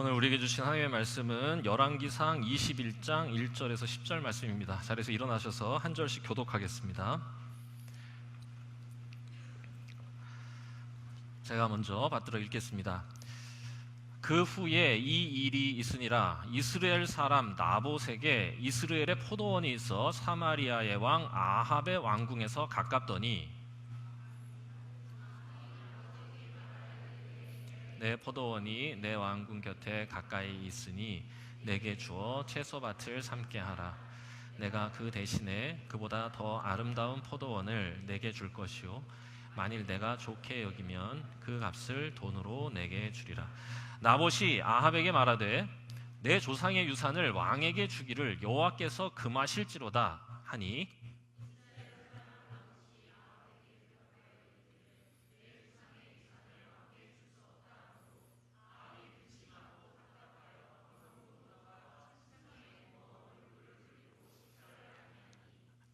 오늘 우리에게 주신 하나님의 말씀은 열왕기상 21장 1절에서 10절 말씀입니다. 자리에서 일어나셔서 한 절씩 교독하겠습니다. 제가 먼저 받들어 읽겠습니다. 그 후에 이 일이 있으니라 이스라엘 사람 나봇에게 이스라엘의 포도원이 있어 사마리아의 왕 아합의 왕궁에서 가깝더니 내 포도원이 내 왕궁 곁에 가까이 있으니 내게 주어 채소밭을 삼게 하라. 내가 그 대신에 그보다 더 아름다운 포도원을 내게 줄 것이요. 만일 내가 좋게 여기면 그 값을 돈으로 내게 주리라. 나봇이 아합에게 말하되 내 조상의 유산을 왕에게 주기를 여호와께서 금하실지로다 하니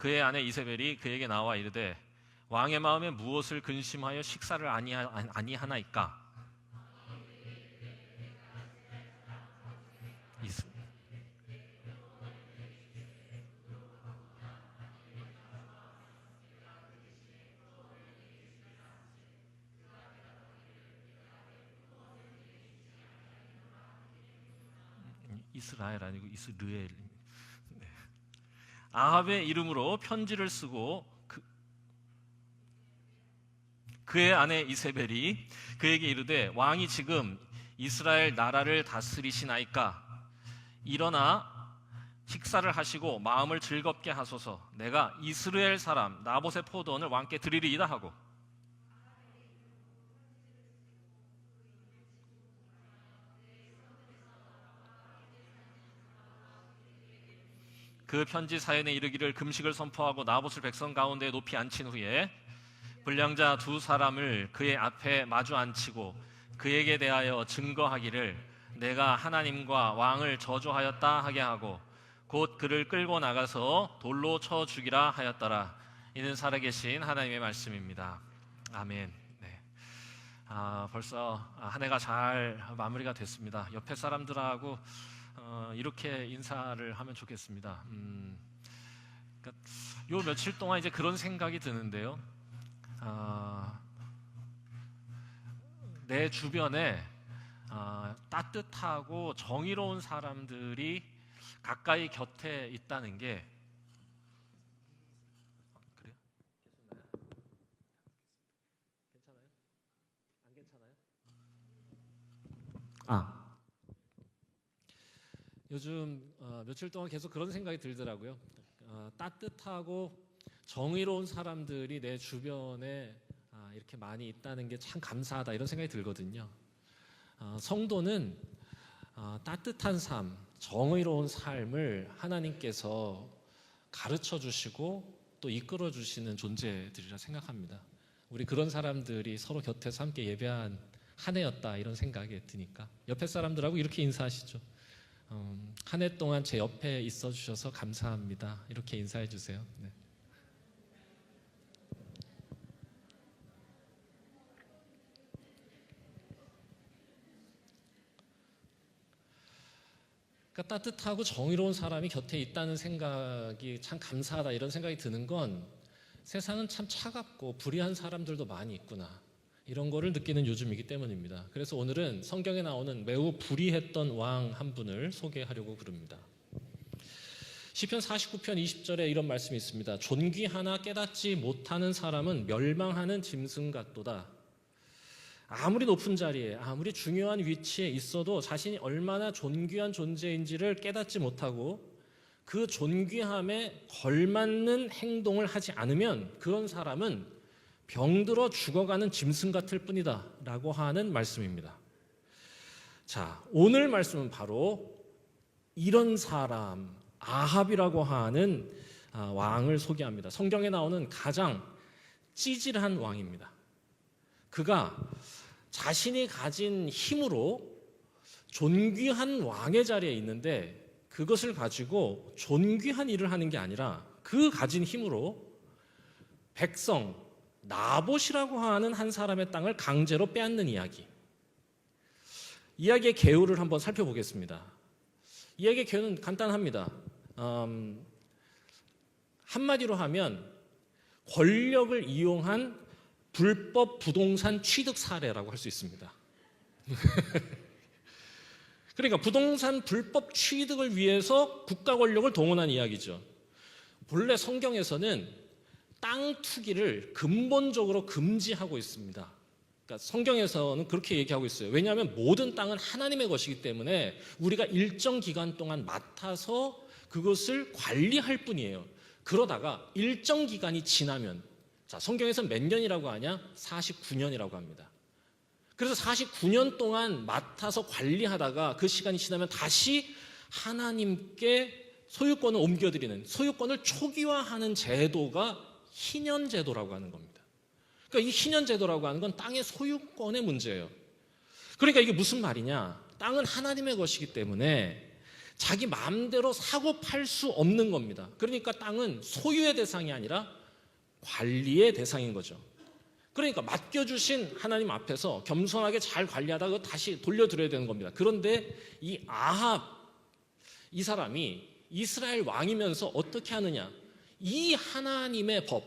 그의 아내 이세벨이 그에게 나와 이르되 왕의 마음에 무엇을 근심하여 식사를 아니하, 아니하나이까 이스- 이스라엘 아니고 이스르엘 네. 아합의 이름으로 편지를 쓰고 그, 그의 아내 이세벨이 그에게 이르되 왕이 지금 이스라엘 나라를 다스리시나이까? 일어나 식사를 하시고 마음을 즐겁게 하소서. 내가 이스라엘 사람 나봇의 포도원을 왕께 드리리이다 하고 그 편지 사연에 이르기를 금식을 선포하고 나봇을 백성 가운데 높이 앉힌 후에 불량자 두 사람을 그의 앞에 마주 앉히고 그에게 대하여 증거하기를 내가 하나님과 왕을 저주하였다 하게 하고 곧 그를 끌고 나가서 돌로 쳐 죽이라 하였더라. 이는 살아계신 하나님의 말씀입니다. 아멘. 네. 아, 벌써 한 해가 잘 마무리가 됐습니다. 옆에 사람들하고 어, 이렇게 인사를 하면 좋겠습니다. 음, 그러니까 요 며칠 동안 이제 그런 생각이 드는데요. 아, 내 주변에 아, 따뜻하고 정의로운 사람들이 가까이 곁에 있다는 게? 괜찮아 요즘 어, 며칠 동안 계속 그런 생각이 들더라고요. 어, 따뜻하고 정의로운 사람들이 내 주변에 아, 이렇게 많이 있다는 게 참 감사하다 이런 생각이 들거든요. 어, 성도는 어, 따뜻한 삶, 정의로운 삶을 하나님께서 가르쳐 주시고 또 이끌어 주시는 존재들이라 생각합니다. 우리 그런 사람들이 서로 곁에서 함께 예배한 한 해였다 이런 생각이 드니까 옆에 사람들하고 이렇게 인사하시죠. 음, 한해 동안 제 옆에 있어 주셔서 감사합니다. 이렇게 인사해 주세요. 네. 그러니까 따뜻하고 정의로운 사람이 곁에 있다는 생각이 참 감사하다 이런 생각이 드는 건 세상은 참 차갑고 불의한 사람들도 많이 있구나 이런 거를 느끼는 요즘이기 때문입니다. 그래서 오늘은 성경에 나오는 매우 불의했던 왕 한 분을 소개하려고 그럽니다. 시편 49편 20절에 이런 말씀이 있습니다. 존귀 하나 깨닫지 못하는 사람은 멸망하는 짐승 같도다. 아무리 높은 자리에 아무리 중요한 위치에 있어도 자신이 얼마나 존귀한 존재인지를 깨닫지 못하고 그 존귀함에 걸맞는 행동을 하지 않으면 그런 사람은 병들어 죽어가는 짐승 같을 뿐이다 라고 하는 말씀입니다. 자, 오늘 말씀은 바로 이런 사람 아합이라고 하는 아, 왕을 소개합니다. 성경에 나오는 가장 찌질한 왕입니다. 그가 자신이 가진 힘으로 존귀한 왕의 자리에 있는데 그것을 가지고 존귀한 일을 하는 게 아니라 그 가진 힘으로 백성 나봇이라고 하는 한 사람의 땅을 강제로 빼앗는 이야기. 이야기의 개요를 한번 살펴보겠습니다. 이야기의 개요는 간단합니다. 음, 한마디로 하면 권력을 이용한 불법 부동산 취득 사례라고 할 수 있습니다. 그러니까 부동산 불법 취득을 위해서 국가 권력을 동원한 이야기죠. 본래 성경에서는 땅 투기를 근본적으로 금지하고 있습니다. 그러니까 성경에서는 그렇게 얘기하고 있어요. 왜냐하면 모든 땅은 하나님의 것이기 때문에 우리가 일정 기간 동안 맡아서 그것을 관리할 뿐이에요. 그러다가 일정 기간이 지나면 자, 성경에서는 몇 년이라고 하냐? 49년이라고 합니다. 그래서 49년 동안 맡아서 관리하다가 그 시간이 지나면 다시 하나님께 소유권을 옮겨드리는 소유권을 초기화하는 제도가 희년 제도라고 하는 겁니다. 그러니까 이 희년 제도라고 하는 건 땅의 소유권의 문제예요. 그러니까 이게 무슨 말이냐? 땅은 하나님의 것이기 때문에 자기 마음대로 사고 팔 수 없는 겁니다. 그러니까 땅은 소유의 대상이 아니라 관리의 대상인 거죠. 그러니까 맡겨주신 하나님 앞에서 겸손하게 잘 관리하다가 다시 돌려드려야 되는 겁니다. 그런데 이 아합, 이 사람이 이스라엘 왕이면서 어떻게 하느냐? 이 하나님의 법,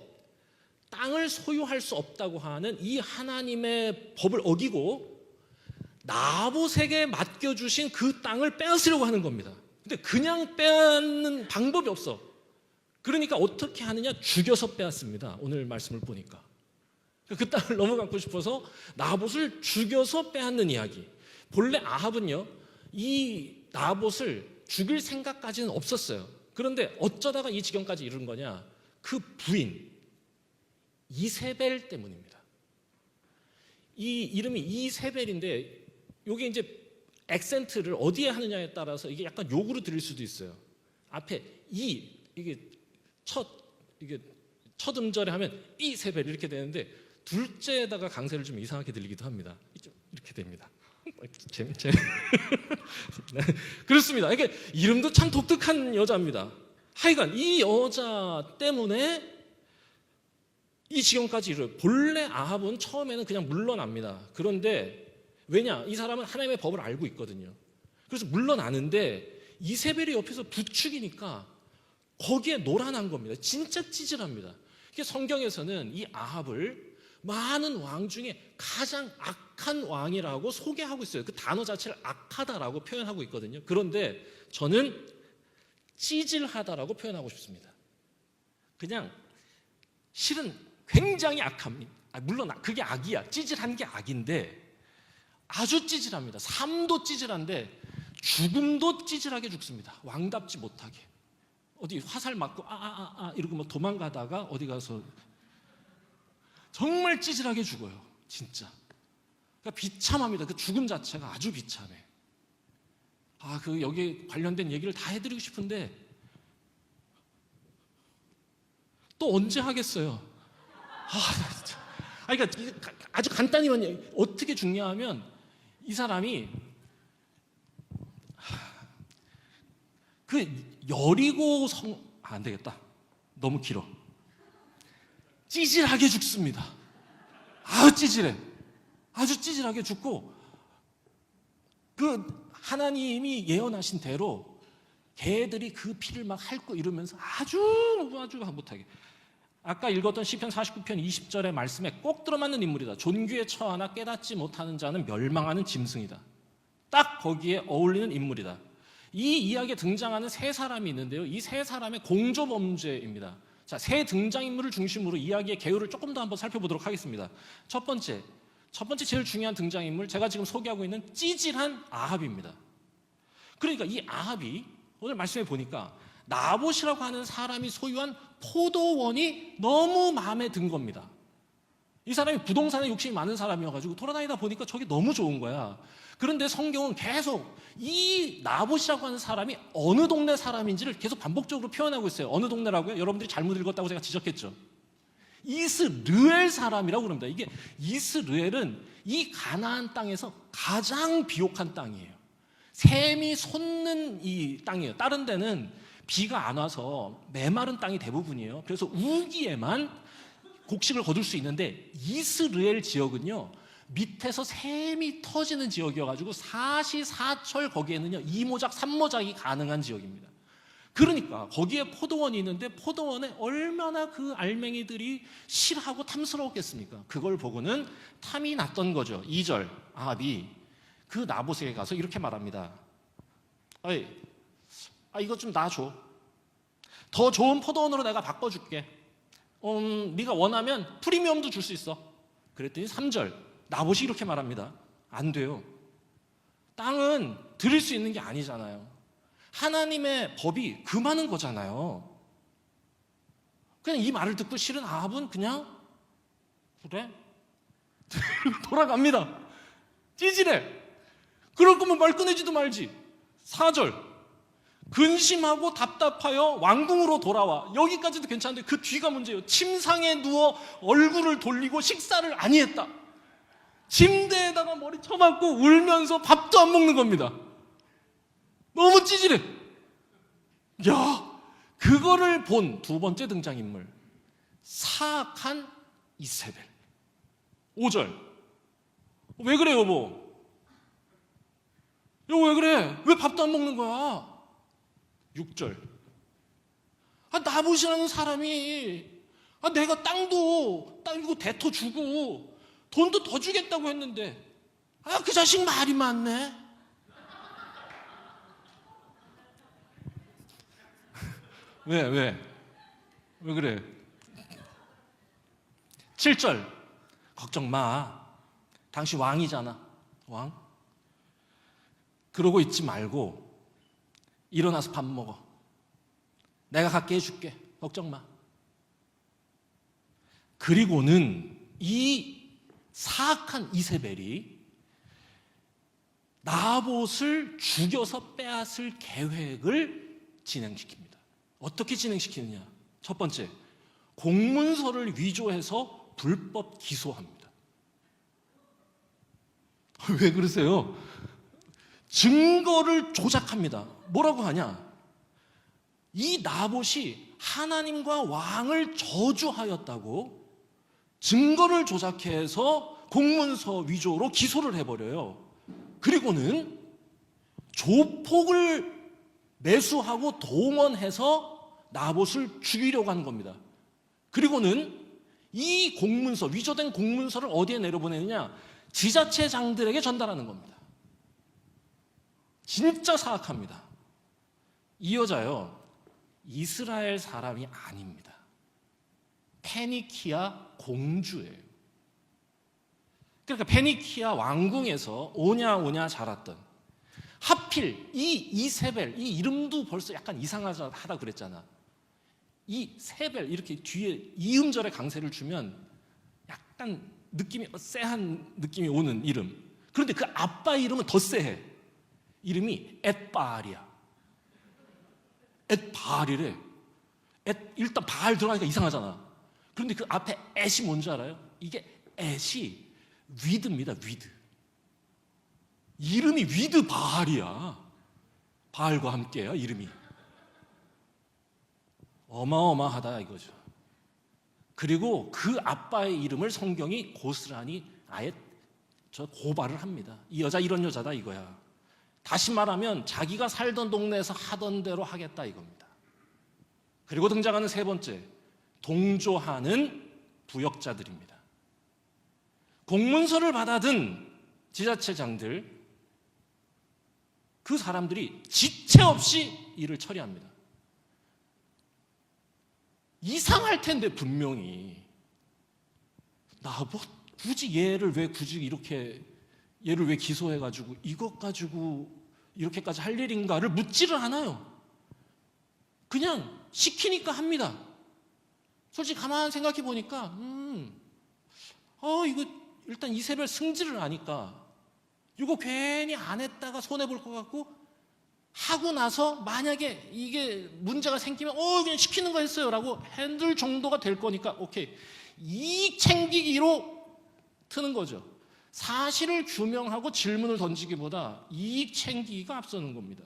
땅을 소유할 수 없다고 하는 이 하나님의 법을 어기고 나봇에게 맡겨주신 그 땅을 빼앗으려고 하는 겁니다. 근데 그냥 빼앗는 방법이 없어. 그러니까 어떻게 하느냐? 죽여서 빼앗습니다. 오늘 말씀을 보니까. 그 땅을 너무 갖고 싶어서 나봇을 죽여서 빼앗는 이야기. 본래 아합은요, 이 나봇을 죽일 생각까지는 없었어요. 그런데 어쩌다가 이 지경까지 이른 거냐? 그 부인, 이세벨 때문입니다. 이 이름이 이세벨인데, 요게 이제 액센트를 어디에 하느냐에 따라서 이게 약간 욕으로 들릴 수도 있어요. 앞에 이, 이게 첫, 이게 첫 음절에 하면 이세벨 이렇게 되는데, 둘째에다가 강세를 좀 이상하게 들리기도 합니다. 이렇게 됩니다. 재미, 재미. 네, 그렇습니다. 이게 이름도 참 독특한 여자입니다. 하여간 이 여자 때문에 이 지경까지 이르. 본래 아합은 처음에는 그냥 물러납니다. 그런데 왜냐? 이 사람은 하나님의 법을 알고 있거든요. 그래서 물러나는데 이세벨이 옆에서 부추기니까 거기에 노란한 겁니다. 진짜 찌질합니다. 이게 성경에서는 이 아합을 많은 왕 중에 가장 악 한 왕이라고 소개하고 있어요. 그 단어 자체를 악하다라고 표현하고 있거든요. 그런데 저는 찌질하다라고 표현하고 싶습니다. 그냥 실은 굉장히 악합니다. 아, 물론 그게 악이야. 찌질한 게 악인데 아주 찌질합니다. 삶도 찌질한데 죽음도 찌질하게 죽습니다. 왕답지 못하게. 어디 화살 맞고 아아아 아, 아, 이러고 뭐 도망가다가 어디 가서 정말 찌질하게 죽어요. 진짜. 그러니까 비참합니다. 그 죽음 자체가 아주 비참해. 아, 그 여기 관련된 얘기를 다 해드리고 싶은데 또 언제 하겠어요? 아, 진짜. 아, 그러니까 아주 간단히만 얘기- 어떻게 죽냐하면 이 사람이 그 여리고 성, 아, 안 되겠다. 너무 길어. 찌질하게 죽습니다. 아주 찌질해. 아주 찌질하게 죽고 그 하나님이 예언하신 대로 개들이 그 피를 막 핥고 이러면서 아주 아주 못하게 아까 읽었던 시편 49편 20절의 말씀에 꼭 들어맞는 인물이다. 존귀에 처하나 깨닫지 못하는 자는 멸망하는 짐승이다. 딱 거기에 어울리는 인물이다. 이 이야기에 등장하는 세 사람이 있는데요. 이 세 사람의 공조 범죄입니다. 자, 세 등장인물을 중심으로 이야기의 개요를 조금 더 한번 살펴보도록 하겠습니다. 첫 번째, 첫 번째 제일 중요한 등장인물, 제가 지금 소개하고 있는 찌질한 아합입니다. 그러니까 이 아합이 오늘 말씀해 보니까 나봇이라고 하는 사람이 소유한 포도원이 너무 마음에 든 겁니다. 이 사람이 부동산에 욕심이 많은 사람이어가지고 돌아다니다 보니까 저게 너무 좋은 거야. 그런데 성경은 계속 이 나봇이라고 하는 사람이 어느 동네 사람인지를 계속 반복적으로 표현하고 있어요. 어느 동네라고요? 여러분들이 잘못 읽었다고 제가 지적했죠. 이스르엘 사람이라고 그럽니다. 이게 이스르엘은 이 가나안 땅에서 가장 비옥한 땅이에요. 샘이 솟는 이 땅이에요. 다른 데는 비가 안 와서 메마른 땅이 대부분이에요. 그래서 우기에만 곡식을 거둘 수 있는데 이스르엘 지역은요 밑에서 샘이 터지는 지역이어가지고 사시사철 거기에는요 이모작 삼모작이 가능한 지역입니다. 그러니까 거기에 포도원이 있는데 포도원에 얼마나 그 알맹이들이 실하고 탐스러웠겠습니까? 그걸 보고는 탐이 났던 거죠. 2절 아합이 그 나봇에게 가서 이렇게 말합니다. 어이, 아 이거 좀 놔줘. 더 좋은 포도원으로 내가 바꿔줄게. 음, 네가 원하면 프리미엄도 줄 수 있어. 그랬더니 3절 나봇이 이렇게 말합니다. 안 돼요. 땅은 드릴 수 있는 게 아니잖아요. 하나님의 법이 금하는 거잖아요. 그냥 이 말을 듣고 실은 아합은 그냥 그래 돌아갑니다. 찌질해. 그럴 거면 말 꺼내지도 말지. 4절 근심하고 답답하여 왕궁으로 돌아와. 여기까지도 괜찮은데 그 뒤가 문제예요. 침상에 누워 얼굴을 돌리고 식사를 아니했다. 침대에다가 머리 쳐박고 울면서 밥도 안 먹는 겁니다. 너무 찌질해. 야, 그거를 본 두 번째 등장인물. 사악한 이세벨. 5절. 왜 그래, 여보? 여보, 왜 그래? 왜 밥도 안 먹는 거야? 6절. 아, 나보시라는 사람이, 아, 내가 땅도, 땅 이거 대토 주고, 돈도 더 주겠다고 했는데, 아, 그 자식 말이 많네. 왜, 왜? 왜 그래? 7절. 걱정 마. 당신 왕이잖아. 왕. 그러고 있지 말고 일어나서 밥 먹어. 내가 갖게 해줄게. 걱정 마. 그리고는 이 사악한 이세벨이 나봇을 죽여서 빼앗을 계획을 진행시킵니다. 어떻게 진행시키느냐? 첫 번째, 공문서를 위조해서 불법 기소합니다. 왜 그러세요? 증거를 조작합니다. 뭐라고 하냐? 이 나봇이 하나님과 왕을 저주하였다고 증거를 조작해서 공문서 위조로 기소를 해버려요. 그리고는 조폭을 매수하고 동원해서 나봇을 죽이려고 하는 겁니다. 그리고는 이 공문서, 위조된 공문서를 어디에 내려보내느냐? 지자체장들에게 전달하는 겁니다. 진짜 사악합니다. 이 여자요, 이스라엘 사람이 아닙니다. 페니키아 공주예요. 그러니까 페니키아 왕궁에서 오냐 오냐 자랐던 하필 이 이세벨 이 이름도 벌써 약간 이상하다 그랬잖아. 이 세벨 이렇게 뒤에 이음절의 강세를 주면 약간 느낌이 쎄한 느낌이 오는 이름. 그런데 그 아빠 이름은 더 쎄해. 이름이 엣바알이야. 엣바알이래. 엣 일단 바알 들어가니까 이상하잖아. 그런데 그 앞에 엣이 뭔지 알아요? 이게 엣이 위드입니다. 위드. 이름이 위드 바알이야. 바알과 함께요, 이름이. 어마어마하다 이거죠. 그리고 그 아빠의 이름을 성경이 고스란히 아예 저 고발을 합니다. 이 여자 이런 여자다 이거야. 다시 말하면 자기가 살던 동네에서 하던 대로 하겠다 이겁니다. 그리고 등장하는 세 번째, 동조하는 부역자들입니다. 공문서를 받아든 지자체장들, 그 사람들이 지체 없이 일을 처리합니다. 이상할 텐데 분명히 나뭐 굳이 얘를 왜 굳이 이렇게 얘를 왜 기소해 가지고 이것 가지고 이렇게까지 할 일인가를 묻지를 않아요. 그냥 시키니까 합니다. 솔직히 가만 생각해 보니까 음, 어 이거 일단 이세벨 승질을 아니까 이거 괜히 안 했다가 손해 볼 것 같고 하고 나서 만약에 이게 문제가 생기면 어 그냥 시키는 거 했어요 라고 핸들 정도가 될 거니까 오케이 이익 챙기기로 트는 거죠. 사실을 규명하고 질문을 던지기보다 이익 챙기기가 앞서는 겁니다.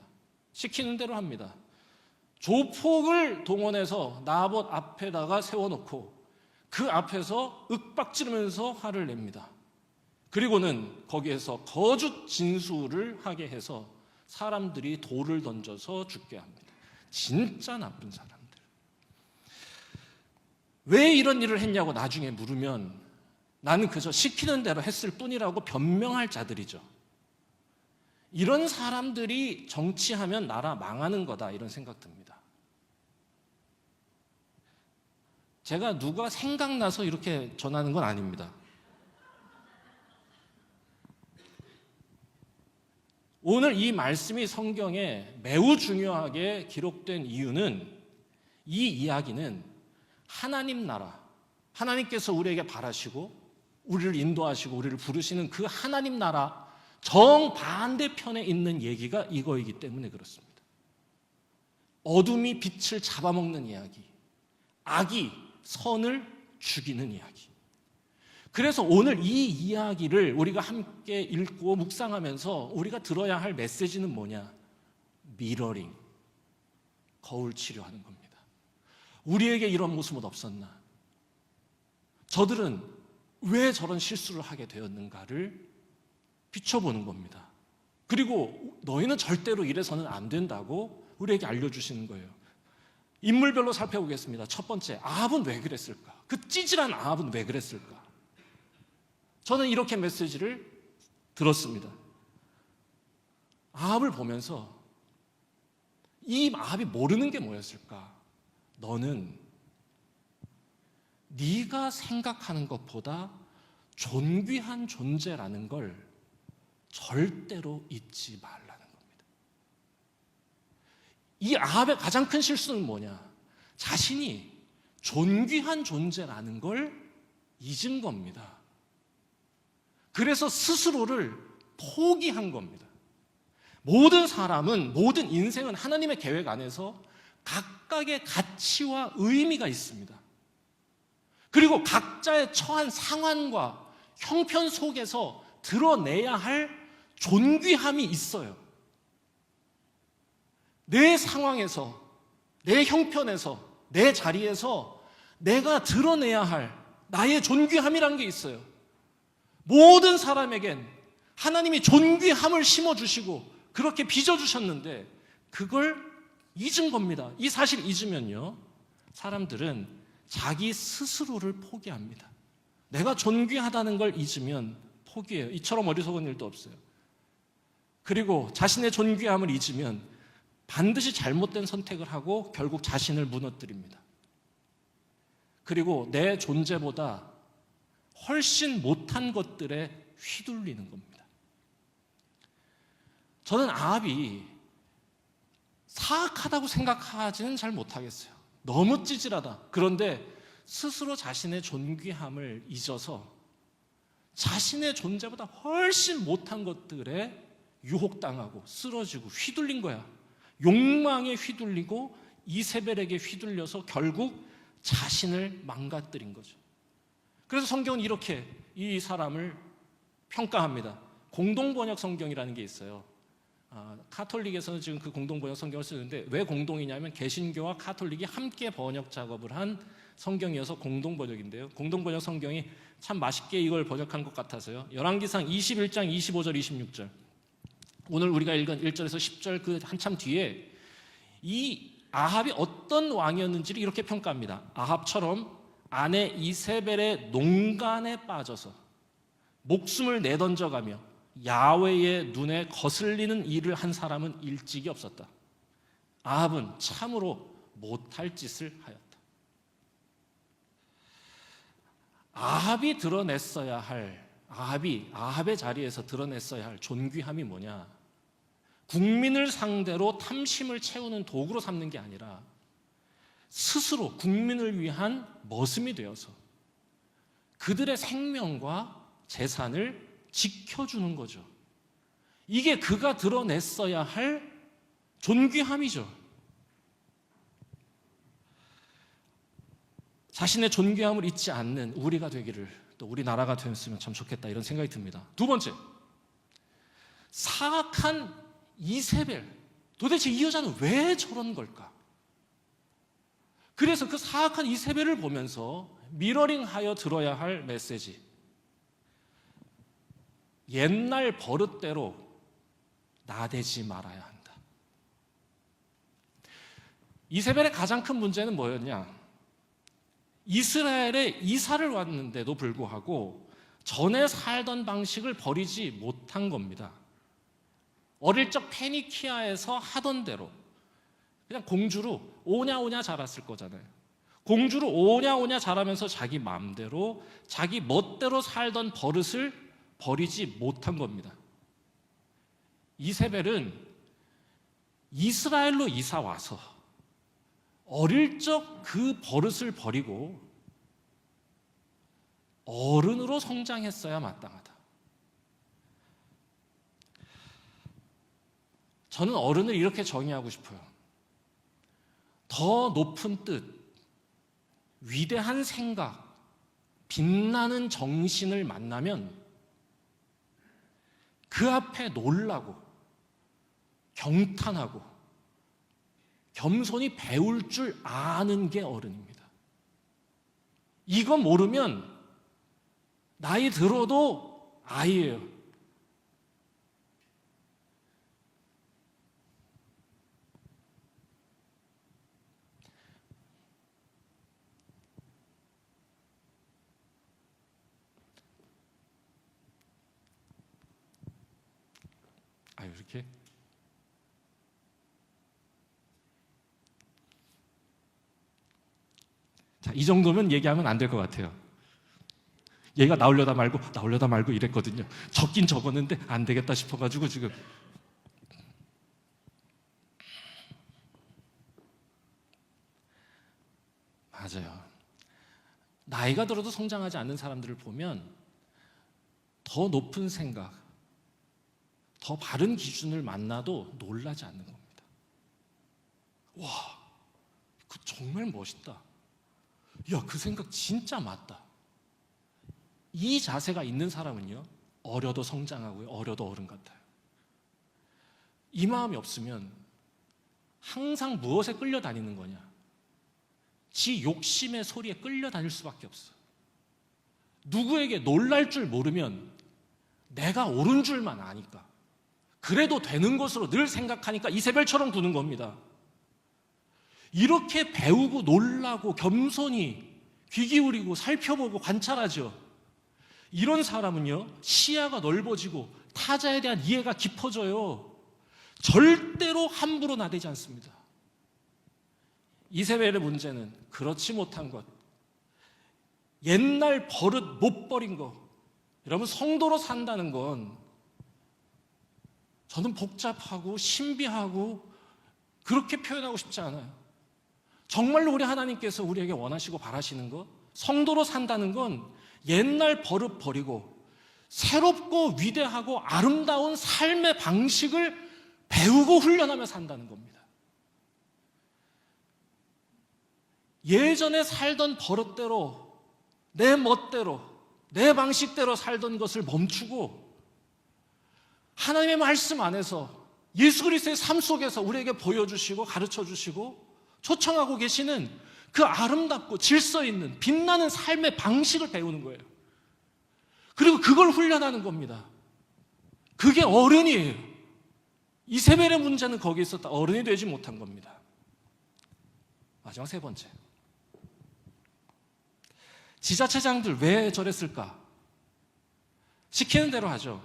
시키는 대로 합니다. 조폭을 동원해서 나봇 앞에다가 세워놓고 그 앞에서 윽박지르면서 화를 냅니다. 그리고는 거기에서 거짓 진술을 하게 해서 사람들이 돌을 던져서 죽게 합니다. 진짜 나쁜 사람들. 왜 이런 일을 했냐고 나중에 물으면 나는 그저 시키는 대로 했을 뿐이라고 변명할 자들이죠. 이런 사람들이 정치하면 나라 망하는 거다 이런 생각 듭니다. 제가 누가 생각나서 이렇게 전하는 건 아닙니다. 오늘 이 말씀이 성경에 매우 중요하게 기록된 이유는 이 이야기는 하나님 나라, 하나님께서 우리에게 바라시고 우리를 인도하시고 우리를 부르시는 그 하나님 나라 정반대편에 있는 얘기가 이거이기 때문에 그렇습니다. 어둠이 빛을 잡아먹는 이야기, 악이 선을 죽이는 이야기. 그래서 오늘 이 이야기를 우리가 함께 읽고 묵상하면서 우리가 들어야 할 메시지는 뭐냐? 미러링. 거울 치료하는 겁니다. 우리에게 이런 모습은 없었나? 저들은 왜 저런 실수를 하게 되었는가를 비춰보는 겁니다. 그리고 너희는 절대로 이래서는 안 된다고 우리에게 알려주시는 거예요. 인물별로 살펴보겠습니다. 첫 번째, 아합은 왜 그랬을까? 그 찌질한 아합은 왜 그랬을까? 저는 이렇게 메시지를 들었습니다. 아합을 보면서 이 아합이 모르는 게 뭐였을까? 너는 네가 생각하는 것보다 존귀한 존재라는 걸 절대로 잊지 말라는 겁니다. 이 아합의 가장 큰 실수는 뭐냐? 자신이 존귀한 존재라는 걸 잊은 겁니다. 그래서 스스로를 포기한 겁니다. 모든 사람은, 모든 인생은 하나님의 계획 안에서 각각의 가치와 의미가 있습니다. 그리고 각자의 처한 상황과 형편 속에서 드러내야 할 존귀함이 있어요. 내 상황에서, 내 형편에서, 내 자리에서 내가 드러내야 할 나의 존귀함이란 게 있어요. 모든 사람에겐 하나님이 존귀함을 심어주시고 그렇게 빚어주셨는데 그걸 잊은 겁니다. 이 사실 잊으면요. 사람들은 자기 스스로를 포기합니다. 내가 존귀하다는 걸 잊으면 포기해요. 이처럼 어리석은 일도 없어요. 그리고 자신의 존귀함을 잊으면 반드시 잘못된 선택을 하고 결국 자신을 무너뜨립니다. 그리고 내 존재보다 훨씬 못한 것들에 휘둘리는 겁니다. 저는 아합이 사악하다고 생각하지는 잘 못하겠어요. 너무 찌질하다. 그런데 스스로 자신의 존귀함을 잊어서 자신의 존재보다 훨씬 못한 것들에 유혹당하고 쓰러지고 휘둘린 거야. 욕망에 휘둘리고 이세벨에게 휘둘려서 결국 자신을 망가뜨린 거죠. 그래서 성경은 이렇게 이 사람을 평가합니다. 공동번역 성경이라는 게 있어요. 아, 카톨릭에서는 지금 그 공동번역 성경을 쓰는데 왜 공동이냐면 개신교와 카톨릭이 함께 번역 작업을 한 성경이어서 공동번역인데요. 공동번역 성경이 참 맛있게 이걸 번역한 것 같아서요. 열왕기상 21장 25절 26절. 오늘 우리가 읽은 1절에서 10절 그 한참 뒤에 이 아합이 어떤 왕이었는지를 이렇게 평가합니다. 아합처럼 아내 이세벨의 농간에 빠져서 목숨을 내던져가며 야외의 눈에 거슬리는 일을 한 사람은 일찍이 없었다. 아합은 참으로 못할 짓을 하였다. 아합이 드러냈어야 할 아합이 아합의 자리에서 드러냈어야 할 존귀함이 뭐냐? 국민을 상대로 탐심을 채우는 도구로 삼는 게 아니라 스스로 국민을 위한 머슴이 되어서 그들의 생명과 재산을 지켜주는 거죠. 이게 그가 드러냈어야 할 존귀함이죠. 자신의 존귀함을 잊지 않는 우리가 되기를 또 우리나라가 되었으면 참 좋겠다 이런 생각이 듭니다. 두 번째, 사악한 이세벨. 도대체 이 여자는 왜 저런 걸까? 그래서 그 사악한 이세벨을 보면서 미러링하여 들어야 할 메시지. 옛날 버릇대로 나대지 말아야 한다. 이세벨의 가장 큰 문제는 뭐였냐? 이스라엘에 이사를 왔는데도 불구하고 전에 살던 방식을 버리지 못한 겁니다. 어릴 적 페니키아에서 하던 대로 그냥 공주로 오냐오냐 자랐을 거잖아요. 공주로 오냐오냐 자라면서 자기 마음대로 자기 멋대로 살던 버릇을 버리지 못한 겁니다. 이세벨은 이스라엘로 이사 와서 어릴 적 그 버릇을 버리고 어른으로 성장했어야 마땅하다. 저는 어른을 이렇게 정의하고 싶어요. 더 높은 뜻, 위대한 생각, 빛나는 정신을 만나면 그 앞에 놀라고 경탄하고 겸손히 배울 줄 아는 게 어른입니다. 이거 모르면 나이 들어도 아이예요. 아 이렇게 자, 이 정도면 얘기하면 안 될 것 같아요. 얘가 나오려다 말고 나오려다 말고 이랬거든요. 적긴 적었는데 안 되겠다 싶어가지고 지금 맞아요. 나이가 들어도 성장하지 않는 사람들을 보면 더 높은 생각, 더 바른 기준을 만나도 놀라지 않는 겁니다. 와, 그 정말 멋있다. 야, 그 생각 진짜 맞다. 이 자세가 있는 사람은요, 어려도 성장하고요, 어려도 어른 같아요. 이 마음이 없으면 항상 무엇에 끌려다니는 거냐? 지 욕심의 소리에 끌려다닐 수밖에 없어. 누구에게 놀랄 줄 모르면 내가 옳은 줄만 아니까. 그래도 되는 것으로 늘 생각하니까 이세벨처럼 구는 겁니다. 이렇게 배우고 놀라고 겸손히 귀 기울이고 살펴보고 관찰하죠. 이런 사람은요, 시야가 넓어지고 타자에 대한 이해가 깊어져요. 절대로 함부로 나대지 않습니다. 이세벨의 문제는 그렇지 못한 것. 옛날 버릇 못 버린 거. 여러분, 성도로 산다는 건 저는 복잡하고 신비하고 그렇게 표현하고 싶지 않아요. 정말로 우리 하나님께서 우리에게 원하시고 바라시는 것, 성도로 산다는 건 옛날 버릇 버리고 새롭고 위대하고 아름다운 삶의 방식을 배우고 훈련하며 산다는 겁니다. 예전에 살던 버릇대로 내 멋대로 내 방식대로 살던 것을 멈추고 하나님의 말씀 안에서 예수 그리스도의 삶 속에서 우리에게 보여주시고 가르쳐 주시고 초청하고 계시는 그 아름답고 질서 있는 빛나는 삶의 방식을 배우는 거예요. 그리고 그걸 훈련하는 겁니다. 그게 어른이에요. 이세벨의 문제는 거기 있었다. 어른이 되지 못한 겁니다. 마지막 세 번째. 지자체장들 왜 저랬을까? 시키는 대로 하죠.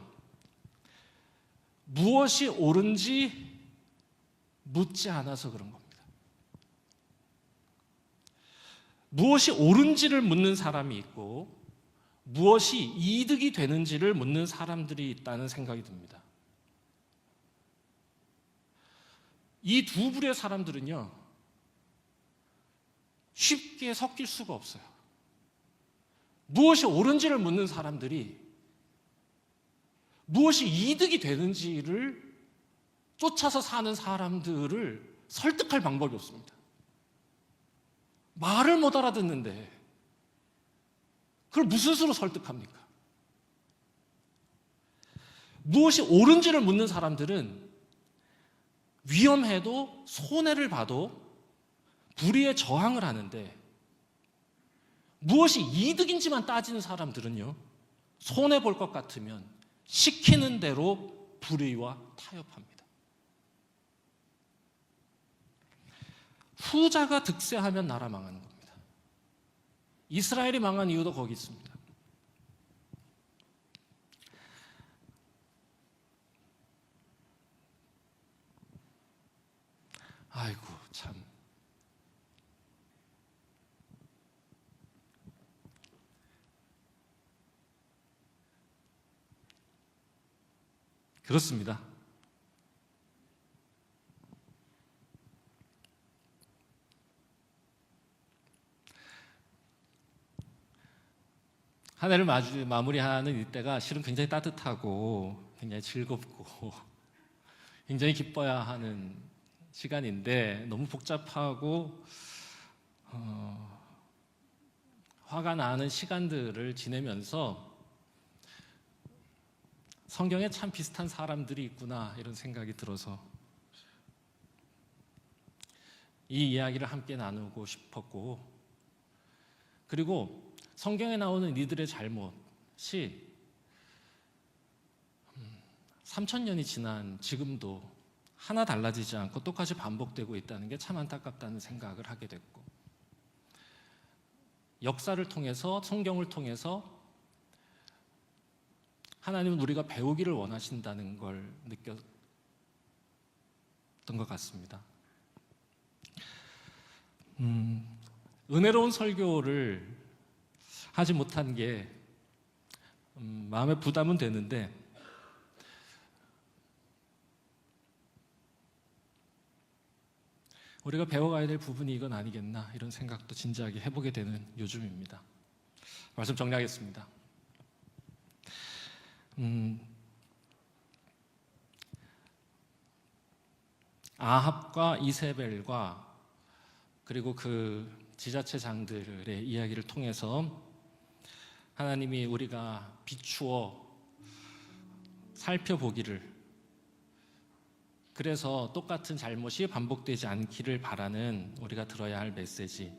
무엇이 옳은지 묻지 않아서 그런 겁니다. 무엇이 옳은지를 묻는 사람이 있고 무엇이 이득이 되는지를 묻는 사람들이 있다는 생각이 듭니다. 이 두 부류의 사람들은요, 쉽게 섞일 수가 없어요. 무엇이 옳은지를 묻는 사람들이 무엇이 이득이 되는지를 쫓아서 사는 사람들을 설득할 방법이 없습니다. 말을 못 알아듣는데 그걸 무슨 수로 설득합니까? 무엇이 옳은지를 묻는 사람들은 위험해도 손해를 봐도 불의에 저항을 하는데 무엇이 이득인지만 따지는 사람들은요 손해 볼 것 같으면 시키는 대로 불의와 타협합니다. 후자가 득세하면 나라 망하는 겁니다. 이스라엘이 망한 이유도 거기 있습니다. 아이고 참. 그렇습니다. 한 해를 마주, 마무리하는 이때가 실은 굉장히 따뜻하고 굉장히 즐겁고 굉장히 기뻐야 하는 시간인데 너무 복잡하고 어, 화가 나는 시간들을 지내면서 성경에 참 비슷한 사람들이 있구나 이런 생각이 들어서 이 이야기를 함께 나누고 싶었고 그리고 성경에 나오는 이들의 잘못이 3천 년이 지난 지금도 하나 달라지지 않고 똑같이 반복되고 있다는 게 참 안타깝다는 생각을 하게 됐고 역사를 통해서 성경을 통해서 하나님은 우리가 배우기를 원하신다는 걸 느꼈던 것 같습니다. 음, 은혜로운 설교를 하지 못한 게 음, 마음에 부담은 되는데 우리가 배워가야 될 부분이 이건 아니겠나 이런 생각도 진지하게 해보게 되는 요즘입니다. 말씀 정리하겠습니다. 음, 아합과 이세벨과 그리고 그 지자체 장들의 이야기를 통해서 하나님이 우리가 비추어 살펴보기를 그래서 똑같은 잘못이 반복되지 않기를 바라는 우리가 들어야 할 메시지.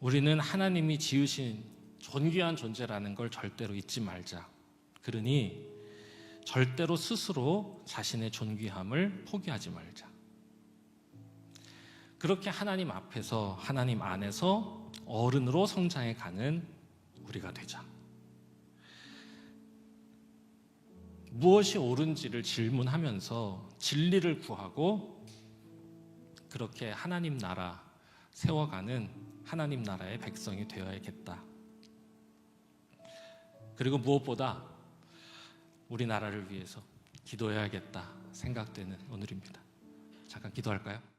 우리는 하나님이 지으신 존귀한 존재라는 걸 절대로 잊지 말자. 그러니 절대로 스스로 자신의 존귀함을 포기하지 말자. 그렇게 하나님 앞에서 하나님 안에서 어른으로 성장해 가는 우리가 되자. 무엇이 옳은지를 질문하면서 진리를 구하고 그렇게 하나님 나라 세워가는 하나님 나라의 백성이 되어야겠다. 그리고 무엇보다 우리나라를 위해서 기도해야겠다 생각되는 오늘입니다. 잠깐 기도할까요?